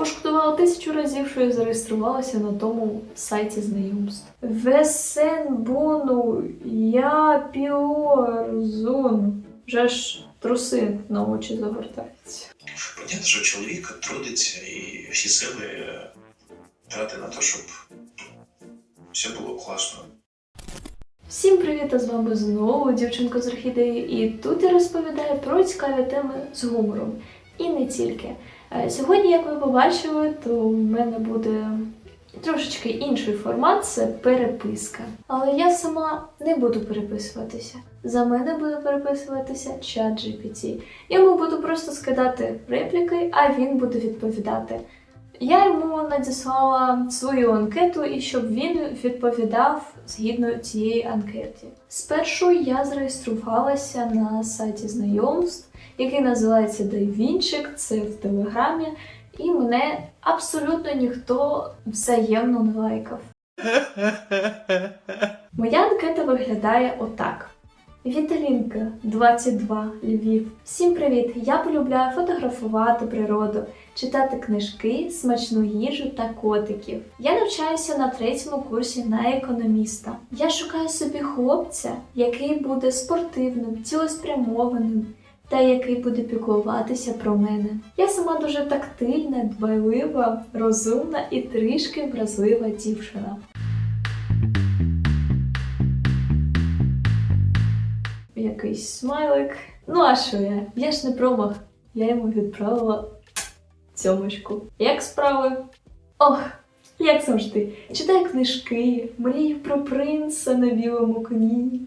Пошкодувала тисячу разів, що я зареєструвалася на тому сайті знайомств. Весен бону я піорзун. Вже ж труси на очі завертаються. Понятно, що чоловік трудиться і всі сили е, трати на те, щоб все було класно. Всім привіт, а з вами знову дівчинка з орхідеї, і тут я розповідаю про цікаві теми з гумором. І не тільки. Е, Сьогодні, як ви побачили, то в мене буде трошечки інший формат це переписка. Але я сама не буду переписуватися. За мене буде переписуватися чат GPT. Йому буду просто скидати репліки, а він буде відповідати. Я йому надіслала свою анкету і щоб він відповідав згідно цієї анкети. Спершу я зареєструвалася на сайті знайомств, який називається Дайвінчик, це в Телеграмі, і мене абсолютно ніхто взаємно не лайкав. Моя анкета виглядає отак. Віталінка, 22, Львів. Всім привіт! Я полюбляю фотографувати природу, читати книжки, смачну їжу та котиків. Я навчаюся на третьому курсі на економіста. Я шукаю собі хлопця, який буде спортивним, цілеспрямованим та який буде піклуватися про мене. Я сама дуже тактильна, дбайлива, розумна і трішки вразлива дівчина. Якийсь смайлик. Ну а що я? Я ж не промах. Я йому відправила цьомочку. Як справи? Ох, як завжди. Читаю книжки, мрію про принца на білому коні.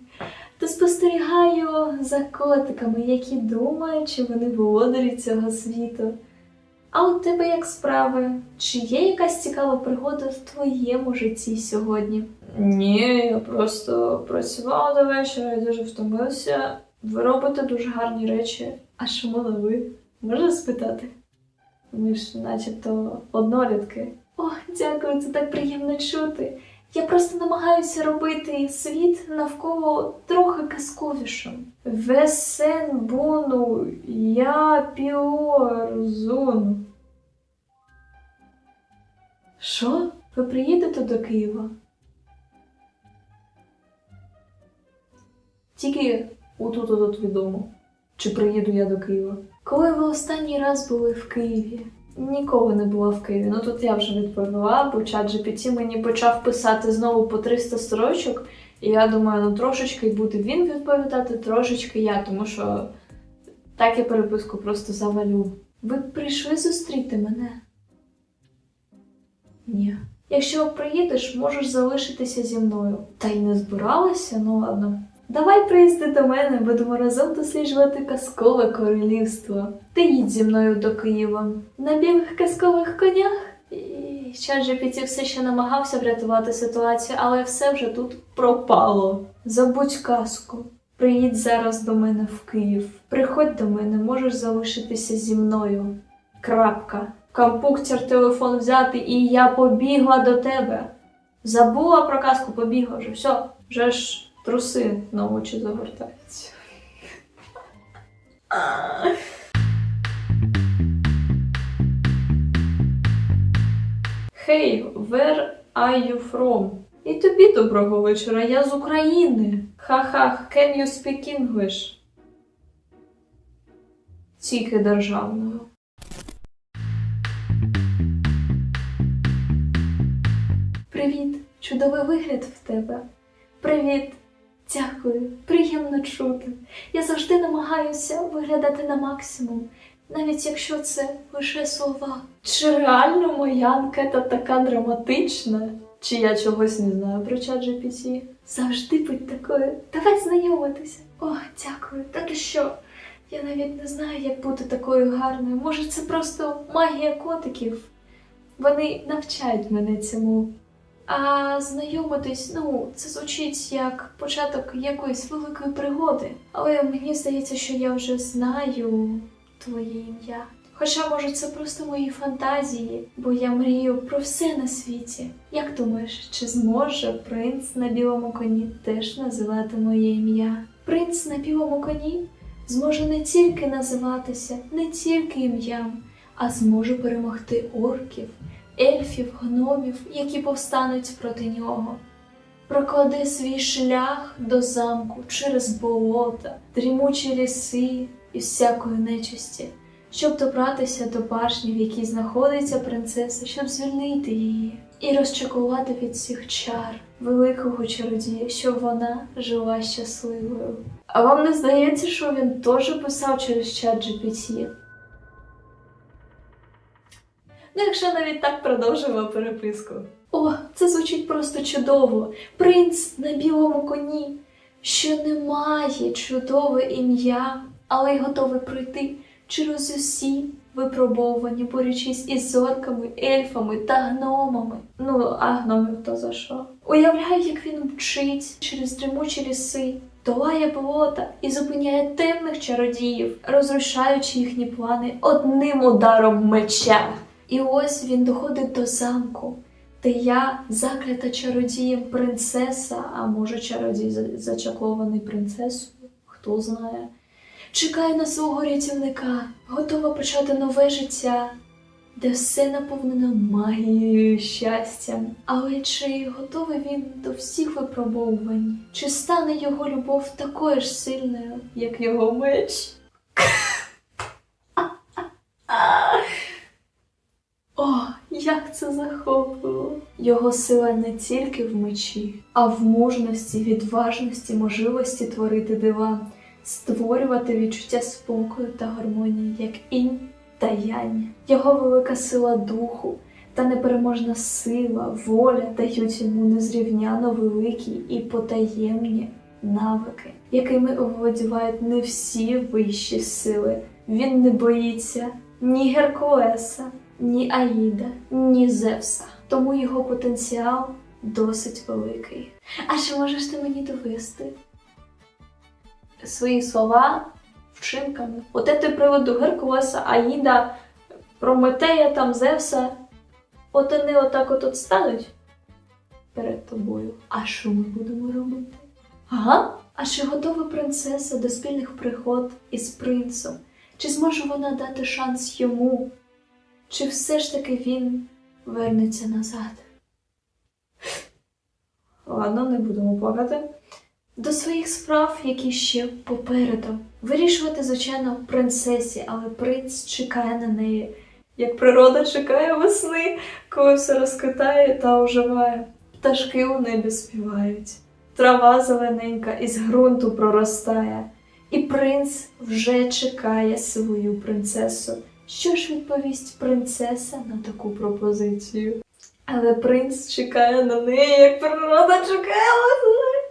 Та спостерігаю за котиками, які думають, чи вони володарі цього світу. А у тебе як справи? Чи є якась цікава пригода в твоєму житті сьогодні? Ні, я просто працювала до вечора і дуже втомилася. Ви робите дуже гарні речі. А чому не ви? Можна спитати? Ми ж начебто однолітки. О, дякую, це так приємно чути. Я просто намагаюся робити світ навколо трохи казковішим. Весен бону я піорзун. Що? Ви приїдете до Києва? Тільки отут от відомо. Чи приїду я до Києва? Коли ви останній раз були в Києві? Ніколи не була в Києві. Ну тут я вже відповіла, бо чат GPT мені почав писати знову по 300 строчок. І я думаю, ну трошечки буде він відповідати, трошечки я, тому що так я переписку просто завалю. Ви прийшли зустріти мене? Ні. Якщо приїдеш, можеш залишитися зі мною. Та й не збиралася, ну ладно. Давай приїзди до мене, будемо разом досліджувати казкове королівство. Ти їдь зі мною до Києва на білих казкових конях. І чат GPT все ще намагався врятувати ситуацію, але все вже тут пропало. Забудь казку. Приїдь зараз до мене в Київ. Приходь до мене, можеш залишитися зі мною. Крапка. Компуктер телефон взяти, і я побігла до тебе. Забула про казку, побігла вже. Все, вже ж труси на очі завертаються. Hey, where are you from? І тобі доброго вечора, я з України. Ха-ха, can you speak English? Тільки державною. Привіт, чудовий вигляд в тебе. Привіт, дякую, приємно чути. Я завжди намагаюся виглядати на максимум, навіть якщо це лише слова. Чи реально моя анкета така драматична? Чи я чогось не знаю про чат GPT? Завжди будь такою. Давай знайомитися. О, дякую. Так і що? Я навіть не знаю, як бути такою гарною. Може, це просто магія котиків. Вони навчають мене цьому. А знайомитись, ну, це звучить як початок якоїсь великої пригоди. Але мені здається, що я вже знаю твоє ім'я. Хоча, може, це просто мої фантазії, бо я мрію про все на світі. Як думаєш, чи зможе принц на білому коні теж називати моє ім'я? Принц на білому коні зможе не тільки називатися, не тільки ім'ям, а зможе перемогти орків, ельфів, гномів, які повстануть проти нього. Проклади свій шлях до замку через болота, дрімучі ліси і всякої нечисті, щоб добратися до башні, в якій знаходиться принцеса, щоб звільнити її і розчакувати від всіх чар великого чародія, щоб вона жила щасливою. А вам не здається, що він теж писав через чат GPT? Ну, якщо навіть так продовжуємо переписку. О, це звучить просто чудово. Принц на білому коні, що не має чудове ім'я, але й готовий пройти через усі випробовування, борючись із зорками, ельфами та гномами. Ну, а гномів то за що? Уявляю, як він мчить через дрімучі ліси, долає болота і зупиняє темних чародіїв, розрушаючи їхні плани одним ударом меча. І ось він доходить до замку, де я, заклята чародієм принцеса, а може чародій за- зачаклований принцесою, хто знає. Чекаю на свого рятівника, готова почати нове життя, де все наповнено магією і щастям. Але чи готовий він до всіх випробовувань? Чи стане його любов такою ж сильною, як його меч? О, як це захопливо! Його сила не тільки в мечі, а в мужності, відважності, можливості творити дива, створювати відчуття спокою та гармонії, як інь та янь. Його велика сила духу та непереможна сила, воля дають йому незрівняно великі і потаємні навики, якими оволодівають не всі вищі сили. Він не боїться ні Геркулеса, ні Аїда, ні Зевса. Тому його потенціал досить великий. А чи можеш ти мені довести свої слова вчинками? От я ти приведу Геркулеса, Аїда, Прометея, там Зевса. От вони отак от, стануть перед тобою. А що ми будемо робити? Ага. А чи готова принцеса до спільних пригод із принцем? Чи зможе вона дати шанс йому? Чи все ж таки він вернеться назад? Ладно, не будемо плакати. До своїх справ, які ще попереду. Вирішувати, звичайно, принцесі, але принц чекає на неї, як природа чекає весни, коли все розквітає та оживає. Пташки у небі співають, трава зелененька із ґрунту проростає, і принц вже чекає свою принцесу. Що ж відповість принцеса на таку пропозицію? Але принц чекає на неї, як природа чекає весни.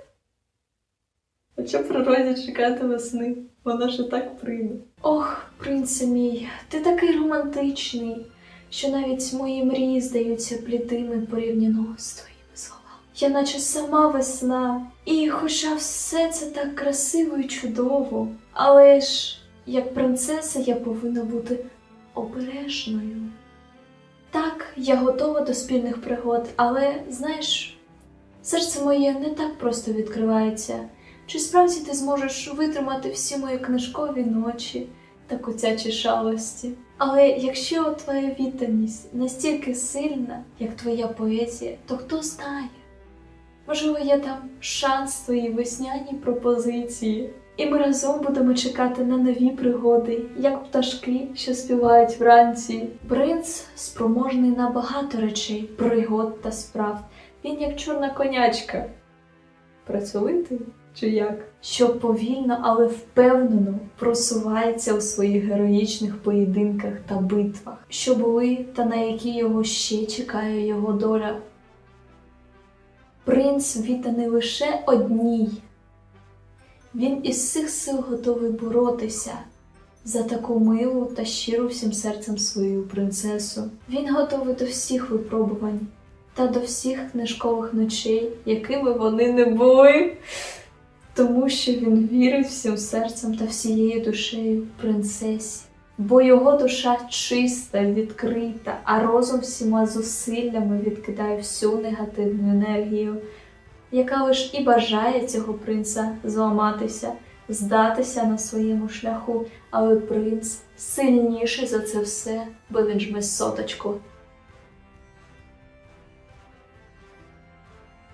Хоча природі чекати весни, вона ж і так прийде. Ох, принце мій, ти такий романтичний, що навіть мої мрії здаються плітими порівняно з твоїми словами. Я наче сама весна, і хоча все це так красиво і чудово, але ж як принцеса я повинна бути обережною. Так, я готова до спільних пригод, але знаєш, серце моє не так просто відкривається. Чи справді ти зможеш витримати всі мої книжкові ночі та котячі шалості? Але якщо твоя відданість настільки сильна, як твоя поезія, то хто знає? Можливо, є там шанс твоїй весняній пропозиції, і ми разом будемо чекати на нові пригоди, як пташки, що співають вранці. Принц спроможний на багато речей, пригод та справ. Він як чорна конячка. Працьовитий чи як? Що повільно, але впевнено просувається у своїх героїчних поєдинках та битвах, що були та на які його ще чекає його доля. Принц відданий лише одній. Він із всіх сил готовий боротися за таку милу та щиру всім серцем свою принцесу. Він готовий до всіх випробувань та до всіх книжкових ночей, якими вони не були, тому що він вірить всім серцем та всією душею принцесі. Бо його душа чиста, відкрита, а розум всіма зусиллями відкидає всю негативну енергію, яка лиш і бажає цього принца зламатися, здатися на своєму шляху, але принц сильніший за це все, бо він жме соточку.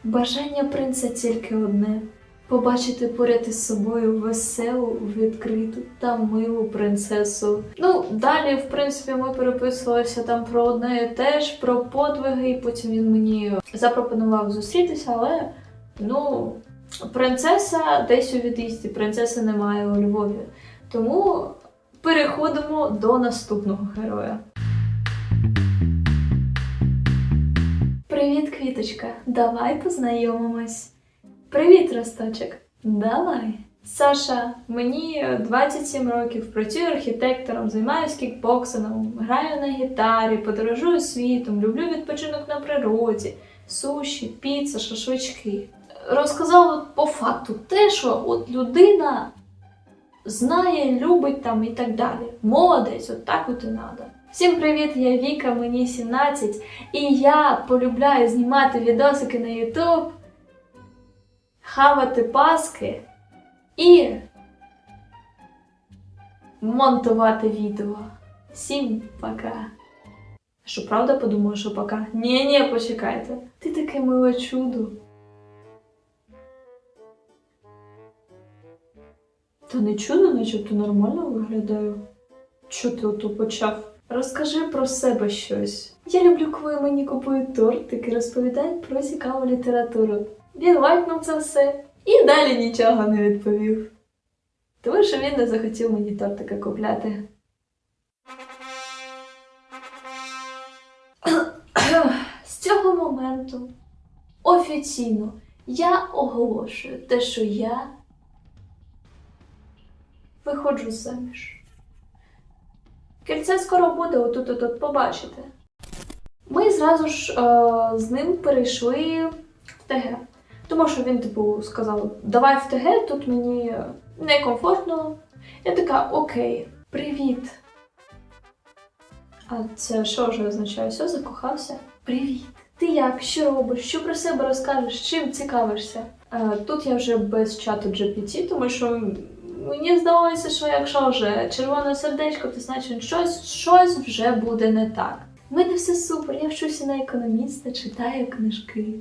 Бажання принца тільки одне побачити поряд із собою веселу, відкриту та милу принцесу. Ну, далі, в принципі, ми переписувалися там про одне і те ж, про подвиги, і потім він мені запропонував зустрітися, але ну, принцеса десь у від'їзді, принцеси немає у Львові. Тому переходимо до наступного героя. Привіт, квіточка. Давай познайомимось. Привіт, росточок. Давай. Саша, мені 27 років, працюю архітектором, займаюся кікбоксингом, граю на гітарі, подорожую світом, люблю відпочинок на природі, суші, піца, шашлички. Розказала по факту те, що от людина знає, любить там і так далі. Молодець, от так от і надо. Всім привіт, я Віка, мені 17, і я полюбляю знімати відосики на YouTube, хавати паски і монтувати відео. Всім пока. Що правда подумала, що пока? Ні, ні, почекайте. Ти таке миле чудо. Та не чудо, начебто нормально виглядаю. Чого ти ото почав? Розкажи про себе щось. Я люблю, коли мені купують тортики, розповідають про цікаву літературу. Він лайкнув це все і далі нічого не відповів. Тому що він не захотів мені тортика купляти. З цього моменту офіційно я оголошую те, що я виходжу заміж. Кільце скоро буде, отут отут побачите. Ми зразу ж е, з ним перейшли в ТГ. Тому що він, типу, сказав: давай в ТГ, тут мені некомфортно. Я така, окей, привіт. А це що вже означає? Все, закохався? Привіт. Ти як? Що робиш? Що про себе розкажеш? Чим цікавишся? Е, тут я вже без чату GPT, тому що мені здалося, що якщо вже червоне сердечко, то значить щось, щось вже буде не так. У мене все супер, я вчуся на економіста, читаю книжки.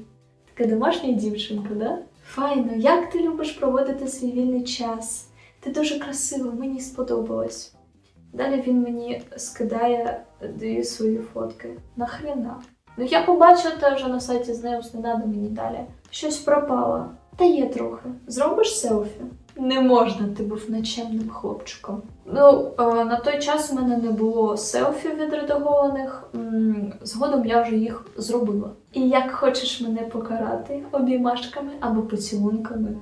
Така домашня дівчинка, да? Файно, як ти любиш проводити свій вільний час? Ти дуже красива, мені сподобалось. Далі він мені скидає дві свої фотки. Нахрена? Ну я побачила те вже на сайті Знеус, не надо мені далі. Щось пропало. Та є трохи. Зробиш селфі? Не можна, ти був нечемним хлопчиком. Ну, е, на той час у мене не було селфі відредагованих. Згодом я вже їх зробила. І як хочеш мене покарати обіймашками або поцілунками.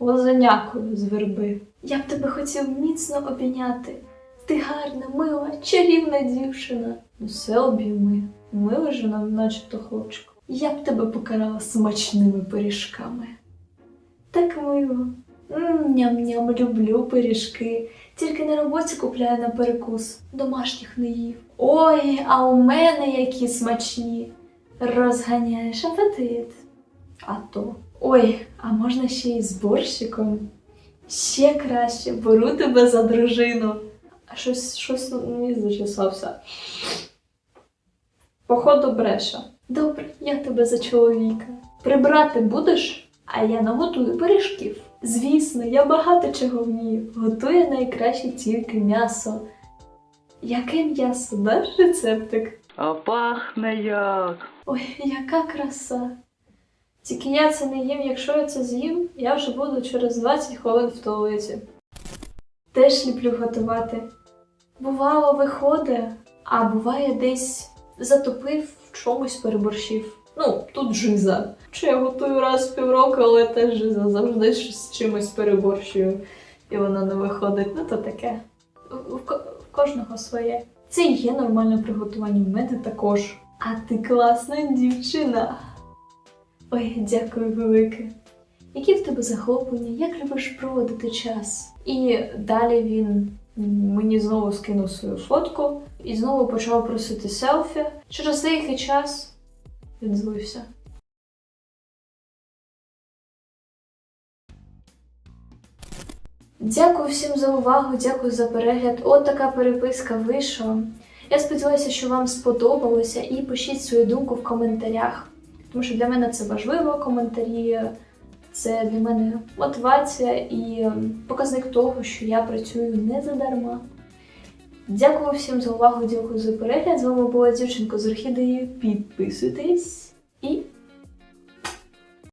Лозенякою з верби. Я б тебе хотів міцно обійняти. Ти гарна, мила, чарівна дівчина. Ну все обійми. Милий же нам, начебто хлопчик. Я б тебе покарала смачними пиріжками. Так мило. Ням-ням, люблю пиріжки. Тільки на роботі купляю на перекус. Домашніх не їв. Ой, а у мене які смачні. Розганяєш апетит. А то. Ой, а можна ще й з борщиком. Ще краще, беру тебе за дружину. А щось, щось мені зачесався. Походу бреша. Добре, я тебе за чоловіка. Прибрати будеш? А я наготую пиріжків. Звісно, я багато чого вмію. Готую найкраще тільки м'ясо. Яке м'ясо? Даш рецептик? А пахне як. Ой, яка краса. Тільки я це не їм, якщо я це з'їм, я вже буду через 20 хвилин в туалеті. Теж люблю готувати. Бувало, виходить, а буває десь затопив чомусь переборщив. Ну, тут жиза. Чи я готую раз в півроку, але теж жиза завжди з чимось переборщую, і воно не виходить. Ну, то таке. В, в в кожного своє. Це і є нормальне приготування. В мене також. А ти класна дівчина. Ой, дякую велике. Які в тебе захоплення? Як любиш проводити час? І далі він мені знову скинув свою фотку і знову почав просити селфі. Через деякий час він злився. Дякую всім за увагу, дякую за перегляд. От така переписка вийшла. Я сподіваюся, що вам сподобалося, і пишіть свою думку в коментарях. Тому що для мене це важливо, коментарі це для мене мотивація і показник того, що я працюю не задарма. Дякую всім за увагу, дякую за перегляд. З вами була дівчинка з орхідеєю. Підписуйтесь.